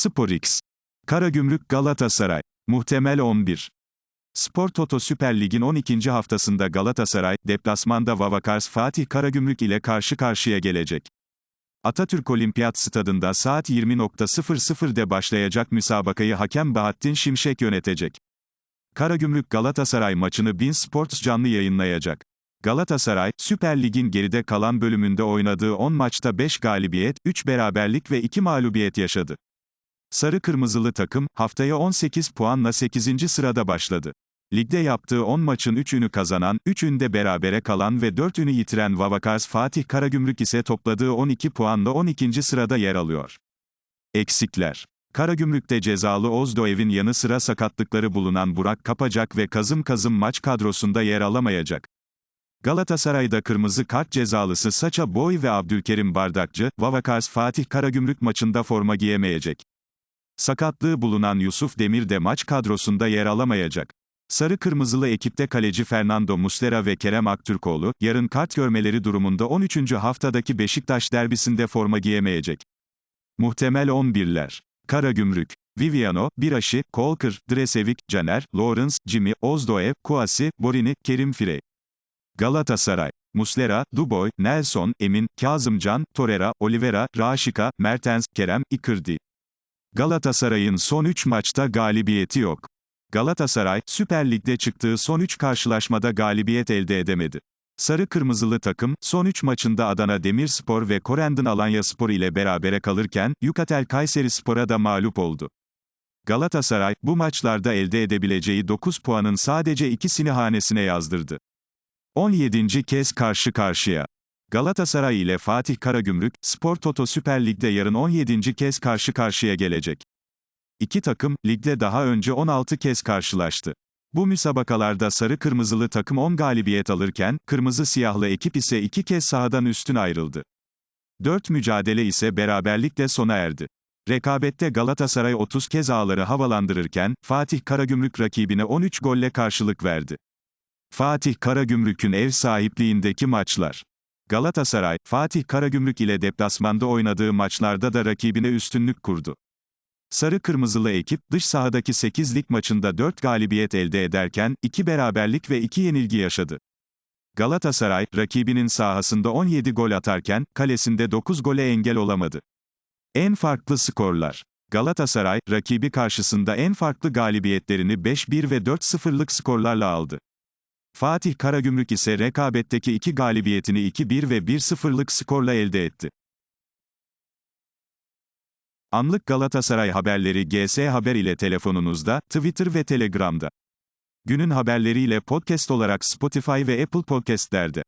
SporX. Karagümrük Galatasaray. Muhtemel 11. Spor Toto Süper Lig'in 12. haftasında Galatasaray, deplasmanda Vavakars Fatih Karagümrük ile karşı karşıya gelecek. Atatürk Olimpiyat Stadında saat 20.00'de başlayacak müsabakayı hakem Bahattin Şimşek yönetecek. Karagümrük Galatasaray maçını Bin Sports canlı yayınlayacak. Galatasaray, Süper Lig'in geride kalan bölümünde oynadığı 10 maçta 5 galibiyet, 3 beraberlik ve 2 mağlubiyet yaşadı. Sarı Kırmızılı takım, haftaya 18 puanla 8. sırada başladı. Ligde yaptığı 10 maçın 3'ünü kazanan, 3'ünde berabere kalan ve 4'ünü yitiren Vavakars Fatih Karagümrük ise topladığı 12 puanla 12. sırada yer alıyor. Eksikler Karagümrük'te cezalı Ozdoev'in yanı sıra sakatlıkları bulunan Burak Kapacak ve Kazım Kazım maç kadrosunda yer alamayacak. Galatasaray'da kırmızı kart cezalısı Saça Boy ve Abdülkerim Bardakçı, Vavakars Fatih Karagümrük maçında forma giyemeyecek. Sakatlığı bulunan Yusuf Demir de maç kadrosunda yer alamayacak. Sarı Kırmızılı ekipte kaleci Fernando Muslera ve Kerem Aktürkoğlu, yarın kart görmeleri durumunda 13. haftadaki Beşiktaş derbisinde forma giyemeyecek. Muhtemel 11'ler. Karagümrük. Viviano, Biraşi, Kolkır, Dresevik, Caner, Lawrence, Jimmy, Ozdoev, Kuasi, Borini, Kerim Firey. Galatasaray. Muslera, Duboy, Nelson, Emin, Kazımcan, Torreira, Oliveira, Raşika, Mertens, Kerem, Icardi. Galatasaray'ın son 3 maçta galibiyeti yok. Galatasaray, Süper Lig'de çıktığı son 3 karşılaşmada galibiyet elde edemedi. Sarı Kırmızılı takım, son 3 maçında Adana Demirspor ve Korendon Alanyaspor ile berabere kalırken, Yukatel Kayseri Spor'a da mağlup oldu. Galatasaray, bu maçlarda elde edebileceği 9 puanın sadece ikisini hanesine yazdırdı. 17. kez karşı karşıya. Galatasaray ile Fatih Karagümrük, Spor Toto Süper Lig'de yarın 17. kez karşı karşıya gelecek. İki takım, ligde daha önce 16 kez karşılaştı. Bu müsabakalarda sarı kırmızılı takım 10 galibiyet alırken, kırmızı siyahlı ekip ise 2 kez sahadan üstün ayrıldı. 4 mücadele ise beraberlikle sona erdi. Rekabette Galatasaray 30 kez ağları havalandırırken, Fatih Karagümrük rakibine 13 golle karşılık verdi. Fatih Karagümrük'ün ev sahipliğindeki maçlar. Galatasaray, Fatih Karagümrük ile deplasmanda oynadığı maçlarda da rakibine üstünlük kurdu. Sarı Kırmızılı ekip, dış sahadaki 8 lig maçında 4 galibiyet elde ederken, 2 beraberlik ve 2 yenilgi yaşadı. Galatasaray, rakibinin sahasında 17 gol atarken, kalesinde 9 gole engel olamadı. En farklı skorlar. Galatasaray, rakibi karşısında en farklı galibiyetlerini 5-1 ve 4-0'lık skorlarla aldı. Fatih Karagümrük ise rekabetteki iki galibiyetini 2-1 ve 1-0'lık skorla elde etti. Anlık Galatasaray haberleri GS Haber ile telefonunuzda, Twitter ve Telegram'da. Günün haberleriyle podcast olarak Spotify ve Apple Podcast'lerde.